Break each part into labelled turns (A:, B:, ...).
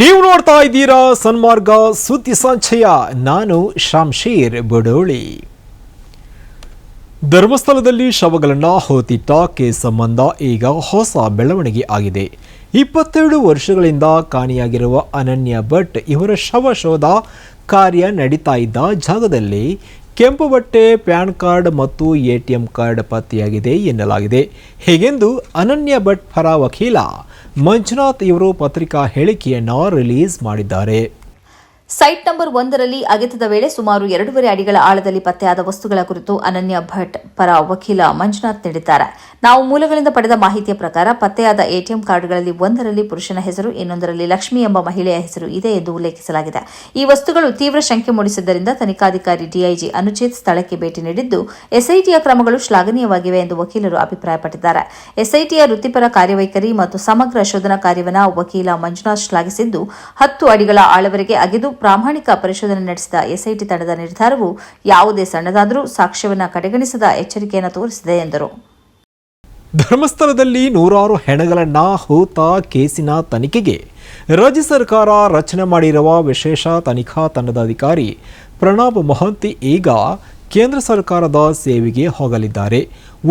A: ನೀವು ನೋಡ್ತಾ ಇದ್ದೀರಾ ಸನ್ಮಾರ್ಗ ಸುದ್ದಿ ಸಂಚಯ. ನಾನು ಶಾಮ್ಶೀರ್ ಬಡೋಳಿ. ಧರ್ಮಸ್ಥಳದಲ್ಲಿ ಶವಗಳನ್ನು ಹೋತಿಟ್ಟ ಕೇಸ್ ಸಂಬಂಧ ಈಗ ಹೊಸ ಬೆಳವಣಿಗೆ ಆಗಿದೆ. ಇಪ್ಪತ್ತೆರಡು ವರ್ಷಗಳಿಂದ ಕಾಣೆಯಾಗಿರುವ ಅನನ್ಯ ಭಟ್ ಇವರ ಶವ ಶೋಧ ಕಾರ್ಯ ನಡೀತಾ ಇದ್ದ ಜಾಗದಲ್ಲಿ ಕೆಂಪು ಬಟ್ಟೆ, ಪ್ಯಾನ್ ಕಾರ್ಡ್ ಮತ್ತು ಎಟಿಎಂ ಕಾರ್ಡ್ ಪತ್ತೆಯಾಗಿದೆ ಎನ್ನಲಾಗಿದೆ. ಹೀಗೆಂದು ಅನನ್ಯ ಭಟ್ ಪರ ವಕೀಲ ಮಂಜುನಾಥ್ ಇವರು ಪತ್ರಿಕಾ ಹೇಳಿಕೆಯನ್ನು ರಿಲೀಸ್ ಮಾಡಿದ್ದಾರೆ.
B: ಸೈಟ್ ನಂಬರ್ ಒಂದರಲ್ಲಿ ಅಗೆತದ ವೇಳೆ ಸುಮಾರು ಎರಡೂವರೆ ಅಡಿಗಳ ಆಳದಲ್ಲಿ ಪತ್ತೆಯಾದ ವಸ್ತುಗಳ ಕುರಿತು ಅನನ್ಯ ಭಟ್ ಪರ ವಕೀಲ ಮಂಜುನಾಥ್ ನೀಡಿದ್ದಾರೆ. ನಾವು ಮೂಲಗಳಿಂದ ಪಡೆದ ಮಾಹಿತಿಯ ಪ್ರಕಾರ ಪತ್ತೆಯಾದ ಎಟಿಎಂ ಕಾರ್ಡ್ಗಳಲ್ಲಿ ಒಂದರಲ್ಲಿ ಪುರುಷನ ಹೆಸರು, ಇನ್ನೊಂದರಲ್ಲಿ ಲಕ್ಷ್ಮಿ ಎಂಬ ಮಹಿಳೆಯ ಹೆಸರು ಇದೆ ಎಂದು ಉಲ್ಲೇಖಿಸಲಾಗಿದೆ. ಈ ವಸ್ತುಗಳು ತೀವ್ರ ಶಂಕೆ ಮೂಡಿಸಿದ್ದರಿಂದ ತನಿಖಾಧಿಕಾರಿ ಡಿಐಜಿ ಅನುಚೇತ್ ಸ್ಥಳಕ್ಕೆ ಭೇಟಿ ನೀಡಿದ್ದು, ಎಸ್ಐಟಿಯ ಕ್ರಮಗಳು ಶ್ಲಾಘನೀಯವಾಗಿವೆ ಎಂದು ವಕೀಲರು ಅಭಿಪ್ರಾಯಪಟ್ಟಿದ್ದಾರೆ. ಎಸ್ಐಟಿಯ ವೃತ್ತಿಪರ ಕಾರ್ಯವೈಖರಿ ಮತ್ತು ಸಮಗ್ರ ಶೋಧನಾ ಕಾರ್ಯವನ್ನು ವಕೀಲ ಮಂಜುನಾಥ್ ಶ್ಲಾಘಿಸಿದ್ದು, ಹತ್ತು ಅಡಿಗಳ ಆಳವರೆಗೆ ಅಗೆದು ಪ್ರಾಮಾಣಿಕ ಪರಿಶೋಧನೆ ನಡೆಸಿದ ಎಸ್ಐಟಿ ತಂಡದ ನಿರ್ಧಾರವು ಯಾವುದೇ ಸಣ್ಣದಾದರೂ ಸಾಕ್ಷ್ಯವನ್ನು ಕಡೆಗಣಿಸದ ಎಚ್ಚರಿಕೆಯನ್ನು ತೋರಿಸಿದೆ ಎಂದರು.
A: ಧರ್ಮಸ್ಥಳದಲ್ಲಿ ನೂರಾರು ಹೆಣಗಳನ್ನ ಹೂತ ಕೇಸಿನ ತನಿಖೆಗೆ ರಾಜ್ಯ ಸರ್ಕಾರ ರಚನೆ ಮಾಡಿರುವ ವಿಶೇಷ ತನಿಖಾ ತಂಡದ ಅಧಿಕಾರಿ ಪ್ರಣಬ್ ಮೊಹಂತಿ ಈಗ ಕೇಂದ್ರ ಸರ್ಕಾರದ ಸೇವೆಗೆ ಹೋಗಲಿದ್ದಾರೆ.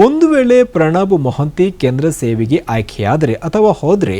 A: ಒಂದು ವೇಳೆ ಪ್ರಣಬ್ ಮೊಹಂತಿ ಕೇಂದ್ರ ಸೇವೆಗೆ ಆಯ್ಕೆಯಾದರೆ ಅಥವಾ ಹೋದರೆ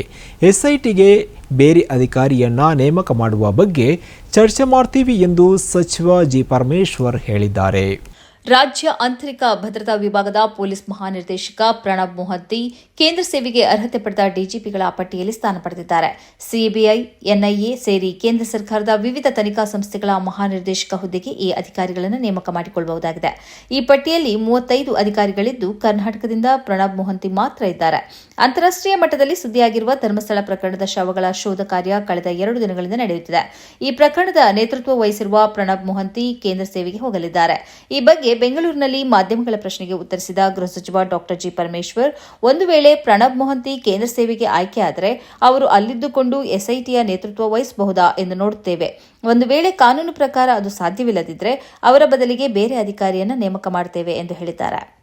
A: ಎಸ್ಐಟಿಗೆ ಬೇರೆ ಅಧಿಕಾರಿಯನ್ನ ನೇಮಕ ಮಾಡುವ ಬಗ್ಗೆ ಚರ್ಚೆ ಮಾಡ್ತೀವಿ ಎಂದು ಸಚಿವ ಜಿ ಪರಮೇಶ್ವರ್ ಹೇಳಿದ್ದಾರೆ.
B: ರಾಜ್ಯ ಆಂತರಿಕ ಭದ್ರತಾ ವಿಭಾಗದ ಪೊಲೀಸ್ ಮಹಾನಿರ್ದೇಶಕ ಪ್ರಣಬ್ ಮೊಹಂತಿ ಕೇಂದ್ರ ಸೇವೆಗೆ ಅರ್ಹತೆ ಪಡೆದ ಡಿಜಿಪಿಗಳ ಪಟ್ಟಿಯಲ್ಲಿ ಸ್ಥಾನ ಪಡೆದಿದ್ದಾರೆ. ಸಿಬಿಐ, ಎನ್ಐಎ ಸೇರಿ ಕೇಂದ್ರ ಸರ್ಕಾರದ ವಿವಿಧ ತನಿಖಾ ಸಂಸ್ಥೆಗಳ ಮಹಾನಿರ್ದೇಶಕ ಹುದ್ದೆಗೆ ಈ ಅಧಿಕಾರಿಗಳನ್ನು ನೇಮಕ ಮಾಡಿಕೊಳ್ಳಬಹುದಾಗಿದೆ. ಈ ಪಟ್ಟಿಯಲ್ಲಿ ಮೂವತ್ತೈದು ಅಧಿಕಾರಿಗಳಿದ್ದು, ಕರ್ನಾಟಕದಿಂದ ಪ್ರಣಬ್ ಮೊಹಂತಿ ಮಾತ್ರ ಇದ್ದಾರೆ. ಅಂತಾರಾಷ್ಟೀಯ ಮಟ್ಟದಲ್ಲಿ ಸುದ್ದಿಯಾಗಿರುವ ಧರ್ಮಸ್ಥಳ ಪ್ರಕರಣದ ಶವಗಳ ಶೋಧ ಕಾರ್ಯ ಕಳೆದ ಎರಡು ದಿನಗಳಿಂದ ನಡೆಯುತ್ತಿದೆ. ಈ ಪ್ರಕರಣದ ನೇತೃತ್ವ ವಹಿಸಿರುವ ಪ್ರಣಬ್ ಮೊಹಂತಿ ಕೇಂದ್ರ ಸೇವೆಗೆ ಹೋಗಲಿದ್ದಾರೆ. ಈ ಬಗ್ಗೆ ಬೆಂಗಳೂರಿನಲ್ಲಿ ಮಾಧ್ಯಮಗಳ ಪ್ರಶ್ನೆಗೆ ಉತ್ತರಿಸಿದ ಗೃಹ ಸಚಿವ ಡಾಕ್ಟರ್ ಜಿ ಪರಮೇಶ್ವರ್, ಒಂದು ವೇಳೆ ಪ್ರಣಬ್ ಮೊಹಂತಿ ಕೇಂದ್ರ ಸೇವೆಗೆ ಆಯ್ಕೆಯಾದರೆ ಅವರು ಅಲ್ಲಿದ್ದುಕೊಂಡು ಎಸ್ಐಟಿಯ ನೇತೃತ್ವ ವಹಿಸಬಹುದಾ ಎಂದು ನೋಡುತ್ತೇವೆ. ಒಂದು ವೇಳೆ ಕಾನೂನು ಪ್ರಕಾರ ಅದು ಸಾಧ್ಯವಿಲ್ಲದಿದ್ದರೆ ಅವರ ಬದಲಿಗೆ ಬೇರೆ ಅಧಿಕಾರಿಯನ್ನು ನೇಮಕ ಮಾಡುತ್ತೇವೆ ಎಂದು ಹೇಳಿದ್ದಾರೆ.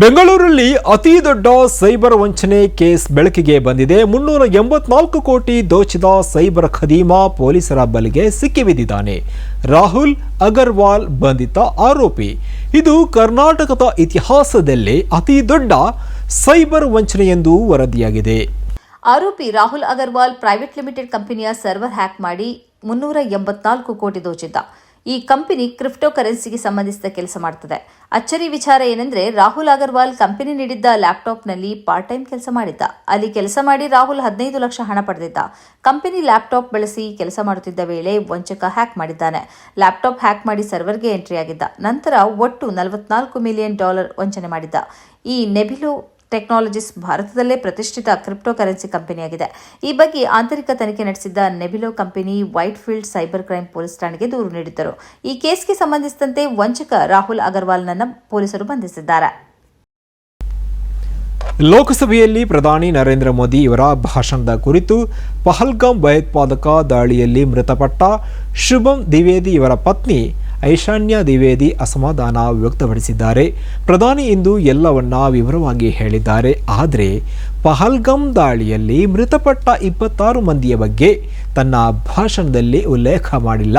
A: ಬೆಂಗಳೂರಲ್ಲಿ ಅತಿ ದೊಡ್ಡ ಸೈಬರ್ ವಂಚನೆ ಕೇಸ್ ಬೆಳಕಿಗೆ ಬಂದಿದೆ. ಮುನ್ನೂರ ಎಂಬತ್ನಾಲ್ಕು ಕೋಟಿ ದೋಚಿದ ಸೈಬರ್ ಖದೀಮಾ ಪೊಲೀಸರ ಬಲಿಗೆ ಸಿಕ್ಕಿಬಿದ್ದಿದ್ದಾನೆ ರಾಹುಲ್ ಅಗರ್ವಾಲ್ ಬಂಧಿತ ಆರೋಪಿ. ಇದು ಕರ್ನಾಟಕದ ಇತಿಹಾಸದಲ್ಲೇ ಅತಿ ದೊಡ್ಡ ಸೈಬರ್ ವಂಚನೆ ಎಂದು ವರದಿಯಾಗಿದೆ.
B: ಆರೋಪಿ ರಾಹುಲ್ ಅಗರ್ವಾಲ್ ಪ್ರೈವೇಟ್ ಲಿಮಿಟೆಡ್ ಕಂಪನಿಯ ಸರ್ವರ್ ಹ್ಯಾಕ್ ಮಾಡಿ ಮುನ್ನೂರ ಎಂಬತ್ನಾಲ್ಕು ಕೋಟಿ ದೋಚಿದ್ದ. ಈ ಕಂಪನಿ ಕ್ರಿಪ್ಟೋ ಕರೆನ್ಸಿಗೆ ಸಂಬಂಧಿಸಿದ ಕೆಲಸ ಮಾಡ್ತದೆ. ಅಚ್ಚರಿ ವಿಚಾರ ಏನೆಂದ್ರೆ, ರಾಹುಲ್ ಅಗರ್ವಾಲ್ ಕಂಪನಿ ನೀಡಿದ್ದ ಲ್ಯಾಪ್ಟಾಪ್ನಲ್ಲಿ ಪಾರ್ಟ್ ಟೈಮ್ ಕೆಲಸ ಮಾಡಿದ್ದ. ಅಲ್ಲಿ ಕೆಲಸ ಮಾಡಿ ರಾಹುಲ್ ಹದಿನೈದು ಲಕ್ಷ ಹಣ ಪಡೆದಿದ್ದ. ಕಂಪನಿ ಲ್ಯಾಪ್ಟಾಪ್ ಬಳಸಿ ಕೆಲಸ ಮಾಡುತ್ತಿದ್ದ ವೇಳೆ ವಂಚಕ ಹ್ಯಾಕ್ ಮಾಡಿದ್ದಾನೆ. ಲ್ಯಾಪ್ಟಾಪ್ ಹ್ಯಾಕ್ ಮಾಡಿ ಸರ್ವರ್ಗೆ ಎಂಟ್ರಿ ಆಗಿದ್ದ ನಂತರ ಒಟ್ಟು ನಲವತ್ನಾಲ್ಕು ಮಿಲಿಯನ್ ಡಾಲರ್ ವಂಚನೆ ಮಾಡಿದ್ದ. ಈ ನೆಬಿಲೋ ಟೆಕ್ನಾಲಜೀಸ್ ಭಾರತದಲ್ಲೇ ಪ್ರತಿಷ್ಠಿತ ಕ್ರಿಪ್ಟೋ ಕರೆನ್ಸಿ ಕಂಪನಿಯಾಗಿದೆ. ಈ ಬಗ್ಗೆ ಆಂತರಿಕ ತನಿಖೆ ನಡೆಸಿದ್ದ ನೆಬಿಲೋ company Whitefield cyber crime police ಠಾಣೆಗೆ ದೂರು ನೀಡಿದ್ದರು. ಈ ಕೇಸ್ಗೆ ಸಂಬಂಧಿಸಿದಂತೆ ವಂಚಕ ರಾಹುಲ್ ಅಗರ್ವಾಲ್ನನ್ನು ಪೊಲೀಸರು ಬಂಧಿಸಿದ್ದಾರೆ.
A: ಲೋಕಸಭೆಯಲ್ಲಿ ಪ್ರಧಾನಿ ನರೇಂದ್ರ ಮೋದಿ ಇವರ ಭಾಷಣದ ಕುರಿತು ಪಹಲ್ಗಾಮ್ ಭಯೋತ್ಪಾದಕ ದಾಳಿಯಲ್ಲಿ ಮೃತಪಟ್ಟ ಶುಭಂ ದ್ವಿವೇದಿ ಇವರ ಪತ್ನಿ ಐಶಾನ್ಯ ದ್ವಿವೇದಿ ಅಸಮಾಧಾನ ವ್ಯಕ್ತಪಡಿಸಿದ್ದಾರೆ. ಪ್ರಧಾನಿ ಇಂದು ಎಲ್ಲವನ್ನ ವಿವರವಾಗಿ ಹೇಳಿದ್ದಾರೆ. ಆದರೆ ಪಹಲ್ಗಮ್ ದಾಳಿಯಲ್ಲಿ ಮೃತಪಟ್ಟ ಇಪ್ಪತ್ತಾರು ಮಂದಿಯ ಬಗ್ಗೆ ತನ್ನ ಭಾಷಣದಲ್ಲಿ ಉಲ್ಲೇಖ ಮಾಡಿಲ್ಲ.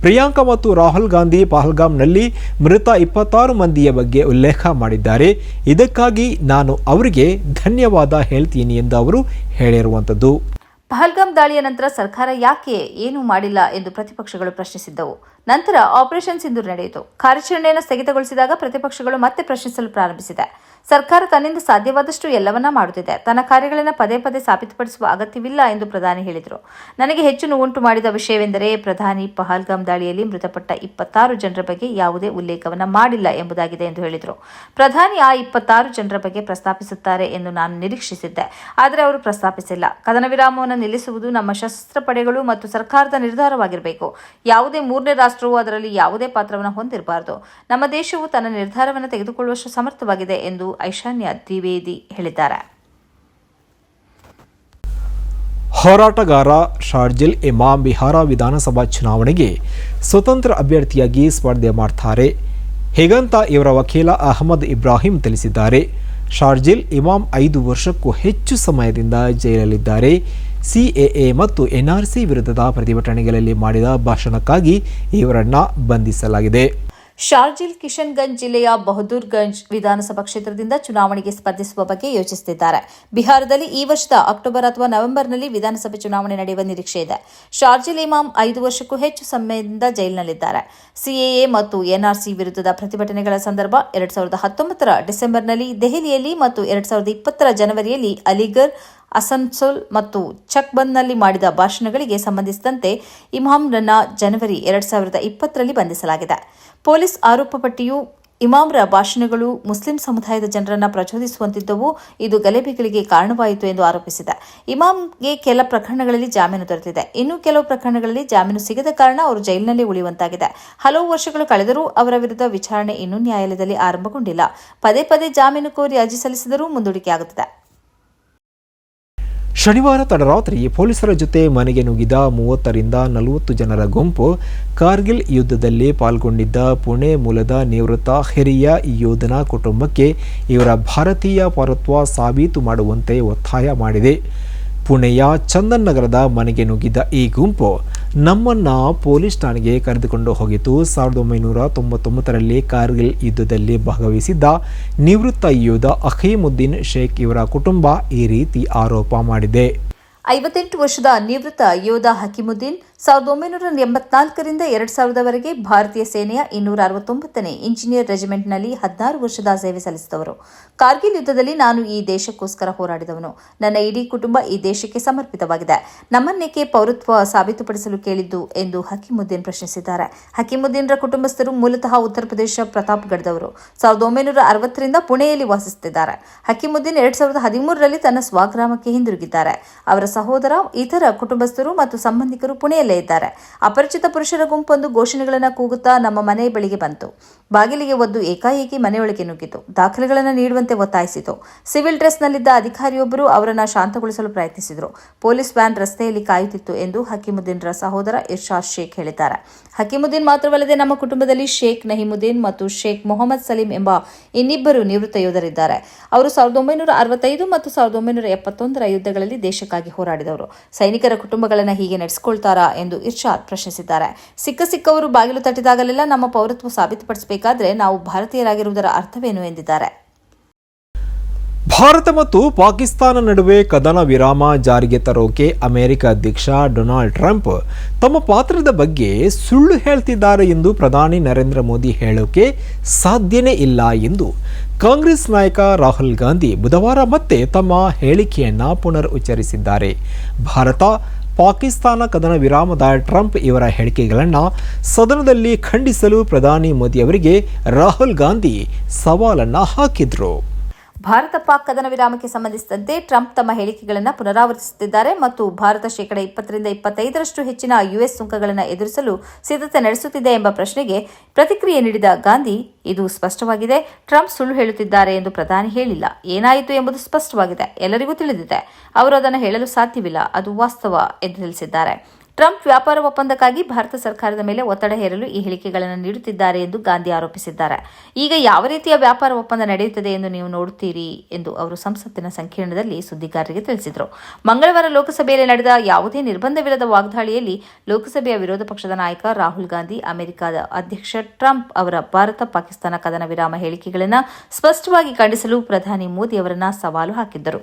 A: ಪ್ರಿಯಾಂಕಾ ಮತ್ತು ರಾಹುಲ್ ಗಾಂಧಿ ಪಹಲ್ಗಾಮ್ನಲ್ಲಿ ಮೃತ ಇಪ್ಪತ್ತಾರು ಮಂದಿಯ ಬಗ್ಗೆ ಉಲ್ಲೇಖ ಮಾಡಿದ್ದಾರೆ. ಇದಕ್ಕಾಗಿ ನಾನು ಅವರಿಗೆ ಧನ್ಯವಾದ ಹೇಳ್ತೀನಿ ಎಂದು ಅವರು ಹೇಳಿರುವಂಥದ್ದು.
B: ಪಹಲ್ಗಾಮ್ ದಾಳಿಯ ನಂತರ ಸರ್ಕಾರ ಯಾಕೆ ಏನು ಮಾಡಿಲ್ಲ ಎಂದು ಪ್ರತಿಪಕ್ಷಗಳು ಪ್ರಶ್ನಿಸಿದ್ದವು. ನಂತರ ಆಪರೇಷನ್ ಸಿಂಧೂರ್ ನಡೆಯಿತು. ಕಾರ್ಯಾಚರಣೆಯನ್ನು ಸ್ಥಗಿತಗೊಳಿಸಿದಾಗ ಪ್ರತಿಪಕ್ಷಗಳು ಮತ್ತೆ ಪ್ರಶ್ನಿಸಲು ಪ್ರಾರಂಭಿಸಿದೆ. ಸರ್ಕಾರ ತನ್ನಿಂದ ಸಾಧ್ಯವಾದಷ್ಟು ಎಲ್ಲವನ್ನ ಮಾಡುತ್ತಿದೆ. ತನ್ನ ಕಾರ್ಯಗಳನ್ನು ಪದೇ ಪದೇ ಸಾಬೀತುಪಡಿಸುವ ಅಗತ್ಯವಿಲ್ಲ ಎಂದು ಪ್ರಧಾನಿ ಹೇಳಿದರು. ನನಗೆ ಹೆಚ್ಚು ನೋವುಂಟು ಮಾಡಿದ ವಿಷಯವೆಂದರೆ ಪ್ರಧಾನಿ ಪಹಲ್ಗಾಮ್ ದಾಳಿಯಲ್ಲಿ ಮೃತಪಟ್ಟ ಇಪ್ಪತ್ತಾರು ಜನರ ಬಗ್ಗೆ ಯಾವುದೇ ಉಲ್ಲೇಖವನ್ನ ಮಾಡಿಲ್ಲ ಎಂಬುದಾಗಿದೆ ಎಂದು ಹೇಳಿದರು. ಪ್ರಧಾನಿ ಆ ಇಪ್ಪತ್ತಾರು ಜನರ ಬಗ್ಗೆ ಪ್ರಸ್ತಾಪಿಸುತ್ತಾರೆ ಎಂದು ನಾನು ನಿರೀಕ್ಷಿಸಿದ್ದೆ. ಆದರೆ ಅವರು ಪ್ರಸ್ತಾಪಿಸಿಲ್ಲ. ಕದನ ವಿರಾಮವನ್ನು ನಿಲ್ಲಿಸುವುದು ನಮ್ಮ ಸಶಸ್ತ್ರ ಪಡೆಗಳು ಮತ್ತು ಸರ್ಕಾರದ ನಿರ್ಧಾರವಾಗಿರಬೇಕು. ಯಾವುದೇ ಮೂರನೇ ರಾಷ್ಟ್ರವು ಅದರಲ್ಲಿ ಯಾವುದೇ ಪಾತ್ರವನ್ನು ಹೊಂದಿರಬಾರದು. ನಮ್ಮ ದೇಶವು ತನ್ನ ನಿರ್ಧಾರವನ್ನು ತೆಗೆದುಕೊಳ್ಳುವಷ್ಟು ಸಮರ್ಥವಾಗಿದೆ ಎಂದು ಐಶಾನ್ಯ ದ್ವಿವೇದಿ ಹೇಳಿದ್ದಾರೆ.
A: ಹೋರಾಟಗಾರ ಶಾರ್ಜಿಲ್ ಇಮಾಮ್ ಬಿಹಾರ ವಿಧಾನಸಭಾ ಚುನಾವಣೆಗೆ ಸ್ವತಂತ್ರ ಅಭ್ಯರ್ಥಿಯಾಗಿ ಸ್ಪರ್ಧೆ ಮಾಡ್ತಾರೆ. ಹೇಗಂತ ಇವರ ವಕೀಲ ಅಹಮದ್ ಇಬ್ರಾಹಿಂ ತಿಳಿಸಿದ್ದಾರೆ. ಶಾರ್ಜಿಲ್ ಇಮಾಮ್ ಐದು ವರ್ಷಕ್ಕೂ ಹೆಚ್ಚು ಸಮಯದಿಂದ ಜೈಲಲ್ಲಿದ್ದಾರೆ. ಸಿಎಎ ಮತ್ತು ಎನ್ಆರ್ಸಿ ವಿರುದ್ಧದ ಪ್ರತಿಭಟನೆಗಳಲ್ಲಿ ಮಾಡಿದ ಭಾಷಣಕ್ಕಾಗಿ ಇವರನ್ನ ಬಂಧಿಸಲಾಗಿದೆ.
B: ಶಾರ್ಜಿಲ್ ಕಿಶನ್ಗಂಜ್ ಜಿಲ್ಲೆಯ ಬಹದ್ದೂರ್ಗಂಜ್ ವಿಧಾನಸಭಾ ಕ್ಷೇತ್ರದಿಂದ ಚುನಾವಣೆಗೆ ಸ್ಪರ್ಧಿಸುವ ಬಗ್ಗೆ ಯೋಚಿಸುತ್ತಿದ್ದಾರೆ. ಬಿಹಾರದಲ್ಲಿ ಈ ವರ್ಷದ ಅಕ್ಟೋಬರ್ ಅಥವಾ ನವೆಂಬರ್ನಲ್ಲಿ ವಿಧಾನಸಭೆ ಚುನಾವಣೆ ನಡೆಯುವ ನಿರೀಕ್ಷೆ ಇದೆ. ಶಾರ್ಜಿಲ್ ಇಮಾಮ್ ಐದು ವರ್ಷಕ್ಕೂ ಹೆಚ್ಚು ಸಮಯದಿಂದ ಜೈಲಿನಲ್ಲಿದ್ದಾರೆ. ಸಿಎಎ ಮತ್ತು ಎನ್ಆರ್ಸಿ ವಿರುದ್ಧದ ಪ್ರತಿಭಟನೆಗಳ ಸಂದರ್ಭ ಎರಡ್ ಸಾವಿರದ ಹತ್ತೊಂಬತ್ತರ ಡಿಸೆಂಬರ್ನಲ್ಲಿ ದೆಹಲಿಯಲ್ಲಿ ಮತ್ತು ಎರಡ್ ಸಾವಿರದ ಇಪ್ಪತ್ತರ ಜನವರಿಯಲ್ಲಿ ಅಲಿಗರ್ ಅಸನ್ಸೋಲ್ ಮತ್ತು ಚಕ್ಬಂದ್ನಲ್ಲಿ ಮಾಡಿದ ಭಾಷಣಗಳಿಗೆ ಸಂಬಂಧಿಸಿದಂತೆ ಇಮಾಮ್ರನ್ನ ಜನವರಿ ಎರಡ್ ಸಾವಿರದ ಇಪ್ಪತ್ತರಲ್ಲಿ ಬಂಧಿಸಲಾಗಿದೆ. ಪೊಲೀಸ್ ಆರೋಪ ಪಟ್ಟಿಯು ಇಮಾಮ್ರ ಭಾಷಣಗಳು ಮುಸ್ಲಿಂ ಸಮುದಾಯದ ಜನರನ್ನು ಪ್ರಚೋದಿಸುವಂತಿದ್ದವು. ಇದು ಗಲಭೆಗಳಿಗೆ ಕಾರಣವಾಯಿತು ಎಂದು ಆರೋಪಿಸಿದೆ. ಇಮಾಮ್ಗೆ ಕೆಲ ಪ್ರಕರಣಗಳಲ್ಲಿ ಜಾಮೀನು ದೊರೆತಿದೆ. ಇನ್ನು ಕೆಲವು ಪ್ರಕರಣಗಳಲ್ಲಿ ಜಾಮೀನು ಸಿಗದ ಕಾರಣ ಅವರು ಜೈಲಿನಲ್ಲಿ ಉಳಿಯುವಂತಾಗಿದೆ. ಹಲವು ವರ್ಷಗಳು ಕಳೆದರೂ ಅವರ ವಿರುದ್ಧ ವಿಚಾರಣೆ ಇನ್ನೂ ನ್ಯಾಯಾಲಯದಲ್ಲಿ ಆರಂಭಗೊಂಡಿಲ್ಲ. ಪದೇ ಪದೇ ಜಾಮೀನು ಕೋರಿ ಅರ್ಜಿ ಸಲ್ಲಿಸಿದರೂ ಮುಂದೂಡಿಕೆಯಾಗುತ್ತಿದೆ.
A: ಶನಿವಾರ ತಡರಾತ್ರಿ ಪೊಲೀಸರ ಜೊತೆ ಮನೆಗೆ ನುಗ್ಗಿದ ಮೂವತ್ತರಿಂದ ನಲವತ್ತು ಜನರ ಗುಂಪು ಕಾರ್ಗಿಲ್ ಯುದ್ಧದಲ್ಲಿ ಪಾಲ್ಗೊಂಡಿದ್ದ ಪುಣೆ ಮೂಲದ ನಿವೃತ್ತ ಹಿರಿಯ ಯೋಧನ ಕುಟುಂಬಕ್ಕೆ ಇವರ ಭಾರತೀಯ ಪೌರತ್ವ ಸಾಬೀತು ಮಾಡುವಂತೆ ಒತ್ತಾಯ ಮಾಡಿದೆ. ಪುಣೆಯ ಚಂದನ್ ನಗರದ ಮನೆಗೆ ನುಗ್ಗಿದ್ದ ಈ ಗುಂಪು ನಮ್ಮನ್ನ ಪೊಲೀಸ್ ಠಾಣೆಗೆ ಕರೆದುಕೊಂಡು ಹೋಗಿತು ಸಾವಿರದ ಒಂಬೈನೂರ ತೊಂಬತ್ತೊಂಬತ್ತರಲ್ಲಿ ಕಾರ್ಗಿಲ್ ಯುದ್ಧದಲ್ಲಿ ಭಾಗವಹಿಸಿದ್ದ ನಿವೃತ್ತ ಯೋಧ ಅಖೀಮುದ್ದೀನ್ ಶೇಖ್ ಇವರ ಕುಟುಂಬ ಈ ರೀತಿ ಆರೋಪ ಮಾಡಿದೆ.
B: ಐವತ್ತೆಂಟು ವರ್ಷದ ನಿವೃತ್ತ ಯೋಧ ಹಕೀಮುದ್ದೀನ್ ಸಾವಿರದ ಒಂಬೈನೂರ ಎಂಬತ್ನಾಲ್ಕರಿಂದ ಎರಡ್ ಸಾವಿರದವರೆಗೆ ಭಾರತೀಯ ಸೇನೆಯ ಇನ್ನೂರ ಅರವತ್ತೊಂಬತ್ತನೇ ಇಂಜಿನಿಯರ್ ರೆಜಿಮೆಂಟ್ನಲ್ಲಿ ಹದಿನಾರು ವರ್ಷದ ಸೇವೆ ಸಲ್ಲಿಸಿದವರು. ಕಾರ್ಗಿಲ್ ಯುದ್ಧದಲ್ಲಿ ನಾನು ಈ ದೇಶಕ್ಕೋಸ್ಕರ ಹೋರಾಡಿದವನು. ನನ್ನ ಇಡೀ ಕುಟುಂಬ ಈ ದೇಶಕ್ಕೆ ಸಮರ್ಪಿತವಾಗಿದೆ. ನಮ್ಮನ್ನೇಕೆ ಪೌರತ್ವ ಸಾಬೀತುಪಡಿಸಲು ಕೇಳಿದ್ದು ಎಂದು ಹಕೀಮುದ್ದೀನ್ ಪ್ರಶ್ನಿಸಿದ್ದಾರೆ. ಹಕೀಮುದ್ದೀನ್ರ ಕುಟುಂಬಸ್ಥರು ಮೂಲತಃ ಉತ್ತರ ಪ್ರದೇಶ, ಪ್ರತಾಪ್ಗಢದವರು. ಸಾವಿರದ ಒಂಬೈನೂರ ಅರವತ್ತರಿಂದ ಪುಣೆಯಲ್ಲಿ ವಾಸಿಸುತ್ತಿದ್ದಾರೆ. ಹಕೀಮುದ್ದೀನ್ ಎರಡ್ ಸಾವಿರದ ಹದಿಮೂರರಲ್ಲಿ ತನ್ನ ಸ್ವಗ್ರಾಮಕ್ಕೆ ಹಿಂದಿರುಗಿದ್ದಾರೆ. ಅವರ ಸಹೋದರ, ಇತರ ಕುಟುಂಬಸ್ಥರು ಮತ್ತು ಸಂಬಂಧಿಕರು ಪುಣೆಯಲ್ಲೇ ಇದ್ದಾರೆ ಅಪರಿಚಿತ ಪುರುಷರ ಗುಂಪೊಂದು ಘೋಷಣೆಗಳನ್ನು ಕೂಗುತ್ತಾ ನಮ್ಮ ಮನೆ ಬಳಿಗೆ ಬಂತು. ಬಾಗಿಲಿಗೆ ಒದ್ದು ಏಕಾಏಕಿ ಮನೆಯೊಳಗೆ ನುಗ್ಗಿತು. ದಾಖಲೆಗಳನ್ನು ನೀಡುವಂತೆ ಒತ್ತಾಯಿಸಿತು. ಸಿವಿಲ್ ಡ್ರೆಸ್ನಲ್ಲಿದ್ದ ಅಧಿಕಾರಿಯೊಬ್ಬರು ಅವರನ್ನು ಶಾಂತಗೊಳಿಸಲು ಪ್ರಯತ್ನಿಸಿದರು. ಪೊಲೀಸ್ ವ್ಯಾನ್ ರಸ್ತೆಯಲ್ಲಿ ಕಾಯುತ್ತಿತ್ತು ಎಂದು ಹಕೀಮುದ್ದೀನ್ರ ಸಹೋದರ ಇರ್ಷಾದ್ ಶೇಖ್ ಹೇಳಿದ್ದಾರೆ. ಹಕೀಮುದ್ದೀನ್ ಮಾತ್ರವಲ್ಲದೆ ನಮ್ಮ ಕುಟುಂಬದಲ್ಲಿ ಶೇಖ್ ನಹಿಮುದ್ದೀನ್ ಮತ್ತು ಶೇಖ್ ಮೊಹಮ್ಮದ್ ಸಲೀಂ ಎಂಬ ಇನ್ನಿಬ್ಬರು ನಿವೃತ್ತ ಯೋಧರಿದ್ದಾರೆ. ಅವರು ಸಾವಿರದ ಒಂಬೈನೂರ ಅರವತ್ತೈದು ಮತ್ತು ಸಾವಿರದ ಒಂಬೈನೂರ ಎಪ್ಪತ್ತೊಂದರ ಯುದ್ಧಗಳಲ್ಲಿ ದೇಶಕ್ಕಾಗಿ ಹೋರಾಡಿದವರು. ಸೈನಿಕರ ಕುಟುಂಬಗಳನ್ನು ಹೀಗೆ ನಡೆಸಿಕೊಳ್ತಾರಾ ಎಂದು ಇರ್ಷಾದ್ ಪ್ರಶ್ನಿಸಿದ್ದಾರೆ. ಸಿಕ್ಕ ಸಿಕ್ಕವರು ಬಾಗಿಲು ತಟ್ಟಿದಾಗಲೆಲ್ಲ ನಮ್ಮ ಪೌರತ್ವ ಸಾಬೀತುಪಡಿಸಬೇಕಾದ್ರೆ ನಾವು ಭಾರತೀಯರಾಗಿರುವುದರ ಅರ್ಥವೇನು ಎಂದಿದ್ದಾರೆ.
A: ಭಾರತ ಮತ್ತು ಪಾಕಿಸ್ತಾನ ನಡುವೆ ಕದನ ವಿರಾಮ ಜಾರಿಗೆ ತರೋಕೆ ಅಮೆರಿಕ ಅಧ್ಯಕ್ಷ ಡೊನಾಲ್ಡ್ ಟ್ರಂಪ್ ತಮ್ಮ ಪಾತ್ರದ ಬಗ್ಗೆ ಸುಳ್ಳು ಹೇಳ್ತಿದ್ದಾರೆ ಎಂದು ಪ್ರಧಾನಿ ನರೇಂದ್ರ ಮೋದಿ ಹೇಳೋಕೆ ಸಾಧ್ಯನೇ ಇಲ್ಲ ಎಂದು ಕಾಂಗ್ರೆಸ್ ನಾಯಕ ರಾಹುಲ್ ಗಾಂಧಿ ಬುಧವಾರ ಮತ್ತೆ ತಮ್ಮ ಹೇಳಿಕೆಯನ್ನು ಪುನರ್ ಉಚ್ಚರಿಸಿದ್ದಾರೆ ಭಾರತ ಪಾಕಿಸ್ತಾನ ಕದನ ವಿರಾಮದ ಟ್ರಂಪ್ ಇವರ ಹೇಳಿಕೆಗಳನ್ನು ಸದನದಲ್ಲಿ ಖಂಡಿಸಲು ಪ್ರಧಾನಿ ಮೋದಿ ಅವರಿಗೆ ರಾಹುಲ್ ಗಾಂಧಿ ಸವಾಲನ್ನು ಹಾಕಿದ್ರು.
B: ಭಾರತ ಪಾಕ್ ಕದನ ವಿರಾಮಕ್ಕೆ ಸಂಬಂಧಿಸಿದಂತೆ ಟ್ರಂಪ್ ತಮ್ಮ ಹೇಳಿಕೆಗಳನ್ನು ಪುನರಾವರ್ತಿಸುತ್ತಿದ್ದಾರೆ ಮತ್ತು ಭಾರತ ಶೇಕಡ ಇಪ್ಪತ್ತರಿಂದ ಇಪ್ಪತ್ತೈದರಷ್ಟು ಹೆಚ್ಚಿನ ಯುಎಸ್ ಸುಂಕಗಳನ್ನು ಎದುರಿಸಲು ಸಿದ್ಧತೆ ನಡೆಸುತ್ತಿದೆ ಎಂಬ ಪ್ರಶ್ನೆಗೆ ಪ್ರತಿಕ್ರಿಯೆ ನೀಡಿದ ಗಾಂಧಿ, ಇದು ಸ್ಪಷ್ಟವಾಗಿದೆ. ಟ್ರಂಪ್ ಸುಳ್ಳು ಹೇಳುತ್ತಿದ್ದಾರೆ ಎಂದು ಪ್ರಧಾನಿ ಹೇಳಿಲ್ಲ. ಏನಾಯಿತು ಎಂಬುದು ಸ್ಪಷ್ಟವಾಗಿದೆ. ಎಲ್ಲರಿಗೂ ತಿಳಿದಿದೆ. ಅವರು ಅದನ್ನು ಹೇಳಲು ಸಾಧ್ಯವಿಲ್ಲ. ಅದು ವಾಸ್ತವ ಎಂದು ತಿಳಿಸಿದ್ದಾರೆ. ಟ್ರಂಪ್ ವ್ಯಾಪಾರ ಒಪ್ಪಂದಕ್ಕಾಗಿ ಭಾರತ ಸರ್ಕಾರದ ಮೇಲೆ ಒತ್ತಡ ಹೇರಲು ಈ ಹೇಳಿಕೆಗಳನ್ನು ನೀಡುತ್ತಿದ್ದಾರೆ ಎಂದು ಗಾಂಧಿ ಆರೋಪಿಸಿದ್ದಾರೆ. ಈಗ ಯಾವ ರೀತಿಯ ವ್ಯಾಪಾರ ಒಪ್ಪಂದ ನಡೆಯುತ್ತದೆ ಎಂದು ನೀವು ನೋಡುತ್ತೀರಿ ಎಂದು ಅವರು ಸಂಸತ್ತಿನ ಸಂಕೀರ್ಣದಲ್ಲಿ ಸುದ್ದಿಗಾರರಿಗೆ ತಿಳಿಸಿದರು. ಮಂಗಳವಾರ ಲೋಕಸಭೆಯಲ್ಲಿ ನಡೆದ ಯಾವುದೇ ನಿರ್ಬಂಧವಿಲ್ಲದ ವಾಗ್ದಾಳಿಯಲ್ಲಿ ಲೋಕಸಭೆಯ ವಿರೋಧ ಪಕ್ಷದ ನಾಯಕ ರಾಹುಲ್ ಗಾಂಧಿ, ಅಮೆರಿಕದ ಅಧ್ಯಕ್ಷ ಟ್ರಂಪ್ ಅವರ ಭಾರತ ಪಾಕಿಸ್ತಾನ ಕದನ ವಿರಾಮ ಹೇಳಿಕೆಗಳನ್ನು ಸ್ಪಷ್ಟವಾಗಿ ಖಂಡಿಸಲು ಪ್ರಧಾನಿ ಮೋದಿ ಅವರನ್ನು ಸವಾಲು ಹಾಕಿದ್ದರು.